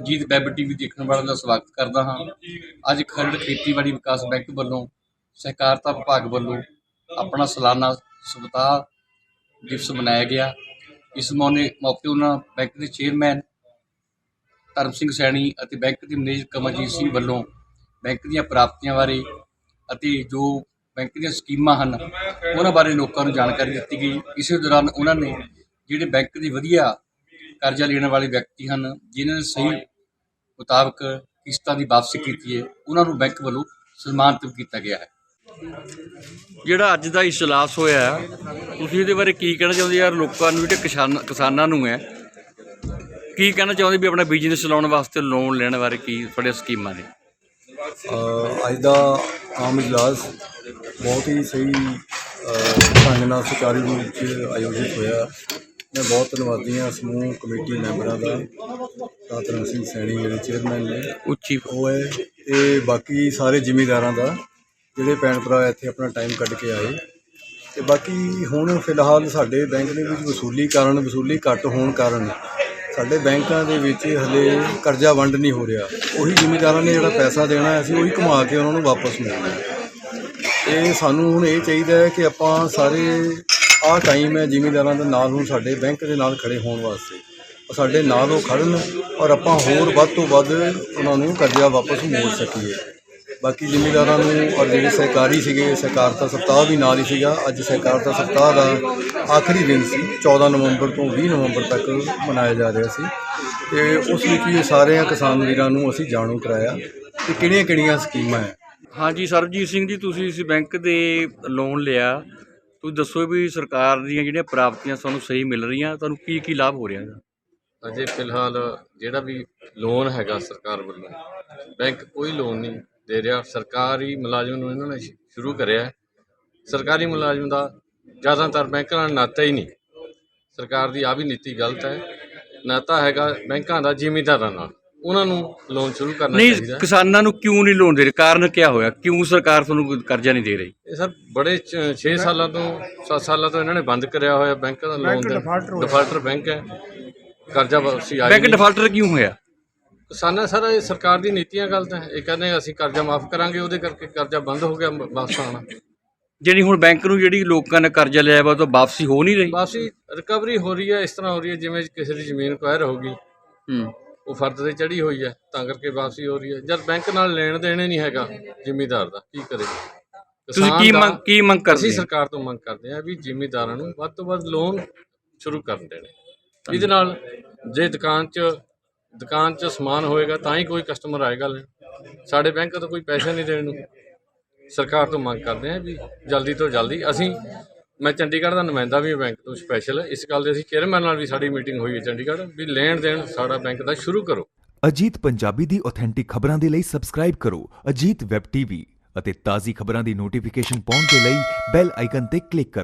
Ajit web TV ਦੇਖਣ ਵਾਲਿਆਂ ਦਾ ਸਵਾਗਤ ਕਰਦਾ ਹਾਂ। ਅੱਜ ਖਰੜ ਖੇਤੀਬਾੜੀ ਵਿਕਾਸ ਬੈਂਕ ਵੱਲੋਂ ਸਹਿਕਾਰਤਾ ਵਿਭਾਗ ਵੱਲੋਂ ਆਪਣਾ ਸਾਲਾਨਾ ਸਪਤਾਹ ਦਿਵਸ ਮਨਾਇਆ ਗਿਆ। ਇਸ ਮੌਨੇ ਮੌਕੇ ਉਹਨਾਂ ਬੈਂਕ ਦੇ ਚੇਅਰਮੈਨ ਧਰਮ ਸਿੰਘ ਸੈਣੀ ਅਤੇ ਬੈਂਕ ਦੇ ਮੈਨੇਜਰ ਕਮਲਜੀਤ ਸਿੰਘ ਵੱਲੋਂ ਬੈਂਕ ਦੀਆਂ ਪ੍ਰਾਪਤੀਆਂ ਬਾਰੇ ਅਤੇ ਜੋ ਬੈਂਕ ਦੀਆਂ ਸਕੀਮਾਂ ਹਨ, ਉਹਨਾਂ ਬਾਰੇ ਲੋਕਾਂ ਨੂੰ ਜਾਣਕਾਰੀ ਦਿੱਤੀ ਗਈ। ਇਸੇ ਦੌਰਾਨ ਉਹਨਾਂ ਨੇ ਜਿਹੜੇ ਬੈਂਕ ਦੇ ਵਧੀਆ ਕਰਜ਼ਾ ਲੈਣ ਵਾਲੇ ਵਿਅਕਤੀ ਹਨ ਜਿਨ੍ਹਾਂ ਨੇ ਸਹੀ ਮੁਤਾਬਕ ਕਿਸ਼ਤਾਂ ਦੀ ਵਾਪਸੀ ਕੀਤੀ ਹੈ ਉਹਨਾਂ ਨੂੰ ਬੈਂਕ ਵੱਲੋਂ ਸਨਮਾਨਿਤ ਕੀਤਾ ਗਿਆ ਹੈ। ਜਿਹੜਾ ਅੱਜ ਦਾ ਇਜਲਾਸ ਹੋਇਆ ਹੈ, ਤੁਸੀਂ ਇਹਦੇ ਬਾਰੇ ਕੀ ਕਹਿਣਾ ਚਾਹੁੰਦੇ ਯਾਰ ਲੋਕਾਂ ਨੂੰ ਜਿਹੜੇ ਕਿਸਾਨ ਕਿਸਾਨਾਂ ਨੂੰ ਹੈ ਕੀ ਕਹਿਣਾ ਚਾਹੁੰਦੇ ਵੀ ਆਪਣਾ ਬਿਜ਼ਨਸ ਚਲਾਉਣ ਵਾਸਤੇ ਲੋਨ ਲੈਣ ਬਾਰੇ ਕੀ ਤੁਹਾਡੀਆਂ ਸਕੀਮਾਂ ਨੇ? ਅ, ਅੱਜ ਦਾ ਆਮ ਇਜਲਾਸ ਬਹੁਤ ਹੀ ਸਹੀ ਅ, ਢੰਗ ਨਾਲ ਸੁਚਾਰੂ ਰੂਪ 'ਚ ਆਯੋਜਿਤ ਹੋਇਆ। ਮੈਂ ਬਹੁਤ ਧੰਨਵਾਦੀ ਹਾਂ ਸਮੂਹ ਕਮੇਟੀ ਮੈਂਬਰਾਂ ਦਾ ਰਾਤਰਨ ਸਿੰਘ ਸੈਣੀ ਜਿਹੜੇ ਚੇਅਰਮੈਨ ਨੇ। ਉੱਚੀ ਉਹ ਹੈ ਤੇ ਬਾਕੀ ਸਾਰੇ ਜ਼ਿਮੀਂਦਾਰਾਂ ਦਾ ਜਿਹੜੇ ਭੈਣ ਭਰਾ ਇੱਥੇ ਆਪਣਾ ਟਾਈਮ ਕੱਢ ਕੇ ਆਏ। ਤੇ ਬਾਕੀ ਹੁਣ ਫਿਲਹਾਲ ਸਾਡੇ ਬੈਂਕ ਦੇ ਵਿੱਚ ਵਸੂਲੀ ਕਾਰਨ ਵਸੂਲੀ ਘੱਟ ਹੋਣ ਕਾਰਨ ਸਾਡੇ ਬੈਂਕਾਂ ਦੇ ਵਿੱਚ ਹਲੇ ਕਰਜ਼ਾ ਵੰਡ ਨਹੀਂ ਹੋ ਰਿਹਾ। ਉਹੀ ਜ਼ਿਮੀਂਦਾਰਾਂ ਨੇ ਜਿਹੜਾ ਪੈਸਾ ਦੇਣਾ ਹੈ, ਅਸੀਂ ਉਹੀ ਕਮਾ ਕੇ ਉਹਨਾਂ ਨੂੰ ਵਾਪਸ ਮੋੜਨਾ ਹੈ। ਤੇ ਸਾਨੂੰ ਹੁਣ ਇਹ ਚਾਹੀਦਾ ਹੈ ਕਿ ਆਪਾਂ ਸਾਰੇ ਆਹ ਟਾਈਮ ਹੈ ਜ਼ਿਮੀਂਦਾਰਾਂ ਦੇ ਨਾਲ ਹੁਣ ਸਾਡੇ ਬੈਂਕ ਦੇ ਨਾਲ ਖੜੇ ਹੋਣ ਵਾਸਤੇ। ਉਹ ਸਾਡੇ ਨਾਲ ਉਹ ਖੜਨ ਔਰ ਆਪਾਂ ਹੋਰ ਵੱਧ ਤੋਂ ਵੱਧ ਉਹਨਾਂ ਨੂੰ ਕਰਜ਼ਾ ਵਾਪਸ ਮੋੜ ਸਕੀਏ। ਬਾਕੀ ਜ਼ਿਮੀਂਦਾਰਾਂ ਨੂੰ ਔਰ ਜਿਹੜੇ ਸਹਿਕਾਰੀ ਸੀਗੇ, ਸਹਿਕਾਰਤਾ ਸਪਤਾਹ ਵੀ ਨਾਲ ਹੀ ਸੀਗਾ। ਅੱਜ ਸਹਿਕਾਰਤਾ ਸਪਤਾਹ ਦਾ ਆਖਰੀ ਦਿਨ ਸੀ। 14 ਨਵੰਬਰ ਤੋਂ 20 ਨਵੰਬਰ ਤੱਕ ਮਨਾਇਆ ਜਾ ਰਿਹਾ ਸੀ। ਤੇ ਉਸ ਵਿੱਚ ਵੀ ਇਹ ਸਾਰਿਆਂ ਕਿਸਾਨ ਵੀਰਾਂ ਨੂੰ ਅਸੀਂ ਜਾਣੂ ਕਰਾਇਆ ਕਿ ਕਿਹੜੀਆਂ ਕਿਹੜੀਆਂ ਸਕੀਮਾਂ ਹੈ। ਹਾਂਜੀ, ਸਰਬਜੀਤ ਸਿੰਘ ਜੀ, ਤੁਸੀਂ ਇਸ ਬੈਂਕ ਦੇ ਲੋਨ ਲਿਆ। ਤੁਸੀਂ ਦੱਸੋ ਵੀ ਸਰਕਾਰ ਦੀਆਂ ਜਿਹੜੀਆਂ ਪ੍ਰਾਪਤੀਆਂ ਤੁਹਾਨੂੰ ਸਹੀ ਮਿਲ ਰਹੀਆਂ, ਤੁਹਾਨੂੰ ਕੀ ਕੀ ਲਾਭ ਹੋ ਰਿਹਾ ਇਹਦਾ? ਅਜੇ ਫਿਲਹਾਲ ਜਿਹੜਾ ਵੀ ਲੋਨ ਹੈਗਾ ਸਰਕਾਰ ਵੱਲੋਂ ਬੈਂਕ ਕੋਈ ਲੋਨ ਨਹੀਂ ਦੇ ਰਿਹਾ। ਸਰਕਾਰੀ ਮੁਲਾਜ਼ਮ ਨੂੰ ਇਹਨਾਂ ਨੇ ਸ਼ੁਰੂ ਕਰਿਆ ਸਰਕਾਰੀ ਮੁਲਾਜ਼ਮ ਦਾ ਜ਼ਿਆਦਾਤਰ ਬੈਂਕਾਂ ਨਾਲ ਨਾਤਾ ਹੀ ਨਹੀਂ। ਸਰਕਾਰ ਦੀ ਆ ਵੀ ਨੀਤੀ ਗਲਤ ਹੈ। ਨਾਤਾ ਹੈਗਾ ਬੈਂਕਾਂ ਦਾ ਜ਼ਿਮੀਂਦਾਰਾਂ ਨਾਲ। ਉਹਨਾਂ ਨੂੰ ਲੋਨ ਸ਼ੁਰੂ ਕਰਨਾ ਨਹੀਂ ਚਾਹੀਦਾ। ਕਿਸਾਨਾਂ ਨੂੰ ਕਿਉਂ ਨਹੀਂ ਲੋਨ ਦੇ ਰਹੀ? ਕਾਰਨ ਕੀ ਹੋਇਆ? ਕਿਉਂ ਸਰਕਾਰ ਤੁਹਾਨੂੰ ਕਰਜ਼ਾ ਨਹੀਂ ਦੇ ਰਹੀ? ਇਹ ਸਰ ਬੜੇ 6 ਸਾਲਾਂ ਤੋਂ 7 ਸਾਲਾਂ ਤੋਂ ਇਹਨਾਂ ਨੇ ਬੰਦ ਕਰਿਆ ਹੋਇਆ ਬੈਂਕਾਂ ਦਾ ਲੋਨ ਡਿਫਾਲਟਰ ਬੈਂਕ ਹੈ। ਕਰਜ਼ਾ ਵਾਪਸੀ ਆਈ ਬੈਂਕ ਨਹੀਂ। ਡਿਫਾਲਟਰ ਕਿਉਂ ਹੋਇਆ? ਕਿਸਾਨਾਂ ਸਰ ਇਹ ਸਰਕਾਰ ਦੀ ਨੀਤੀਆਂ ਗਲਤ ਹੈ। ਇਹ ਕਹਿੰਦੇ ਅਸੀਂ ਕਰਜ਼ਾ ਮਾਫ ਕਰਾਂਗੇ ਉਹਦੇ ਕਰਕੇ ਕਰਜ਼ਾ ਬੰਦ ਹੋ ਗਿਆ ਮ- ਵਾਪਸ ਆਉਣਾ। ਜਿਹੜੀ ਹੁਣ ਬੈਂਕ ਨੂੰ ਜਿਹੜੀ ਲੋਕਾਂ ਨੇ ਕਰਜ਼ਾ ਲਿਆ ਵਾ ਉਹ ਤੋਂ ਵਾਪਸੀ ਹੋ ਨਹੀਂ ਰਹੀ। ਵਾਪਸੀ ਰਿਕਵਰੀ ਹੋ ਰਹੀ ਹੈ ਇਸ ਤਰ੍ਹਾਂ ਹੋ ਰਹੀ ਹੈ ਜਿਵੇਂ ਕਿਸੇ ਦੀ ਜ਼ਮੀਨ ਕੁਆਇਰ ਹੋ ਗਈ। ਹੂੰ। ਉਹ ਫਰਦ ਤੇ ਚੜੀ ਹੋਈ ਹੈ ਤਾਂ ਕਰਕੇ ਵਾਪਸੀ ਹੋ ਰਹੀ ਹੈ। ਜਦ ਬੈਂਕ ਨਾਲ ਲੈਣ ਦੇਣੇ ਨਹੀਂ ਹੈਗਾ ਜ਼ਿਮੀਦਾਰ ਦਾ ਕੀ ਕਰੇ? ਤੁਸੀਂ ਕੀ ਮੰਗ ਕੀ ਮੰਗ ਕਰਦੇ ਅਸੀਂ? ਸਰਕਾਰ ਤੋਂ ਮੰਗ ਕਰਦੇ ਹਾਂ ਵੀ ਜ਼ਿਮੀਦਾਰਾਂ ਨੂੰ ਵੱਧ ਤੋਂ ਵੱਧ ਲੋਨ ਸ਼ੁਰੂ ਕਰਨ ਦੇਣੇ। ਇਹਦੇ ਨਾਲ ਜੇ ਦੁਕਾਨ 'ਚ ਦੁਕਾਨ 'ਚ ਸਮਾਨ ਹੋਏਗਾ ਤਾਂ ਹੀ ਕੋਈ ਕਸਟਮਰ ਆਏਗਾ ਲੈਣ। ਸਾਡੇ ਬੈਂਕ ਤੋਂ ਕੋਈ ਪੈਸਾ ਨਹੀਂ ਦੇਣ ਨੂੰ। ਸਰਕਾਰ ਤੋਂ ਮੰਗ ਕਰਦੇ ਹਾਂ ਵੀ ਜਲਦੀ ਤੋਂ ਜਲਦੀ ਅਸੀਂ ਮੈਂ ਚੰਡੀਗੜ੍ਹ ਦਾ ਨੁਮਾਇੰਦਾ ਵੀ ਬੈਂਕ ਤੋਂ ਸਪੈਸ਼ਲ ਇਸ ਗੱਲ ਦੇ ਅਸੀਂ ਚੇਅਰਮੈਨ ਨਾਲ ਵੀ ਸਾਡੀ ਮੀਟਿੰਗ ਹੋਈ ਹੈ ਚੰਡੀਗੜ੍ਹ, ਵੀ ਲੈਣ ਦੇਣ ਸਾਡਾ ਬੈਂਕ ਦਾ ਸ਼ੁਰੂ ਕਰੋ। ਅਜੀਤ ਪੰਜਾਬੀ ਦੀ ਆਥੈਂਟਿਕ ਖਬਰਾਂ ਦੇ ਲਈ ਸਬਸਕ੍ਰਾਈਬ ਕਰੋ, ਅਜੀਤ ਵੈਬ ਟੀਵੀ ਅਤੇ ਤਾਜ਼ੀ ਖਬਰਾਂ ਦੀ ਨੋਟੀਫਿਕੇਸ਼ਨ ਪਾਉਣ ਦੇ ਲਈ ਬੈਲ ਆਈਕਨ ਤੇ ਕਲਿੱਕ ਕਰੋ।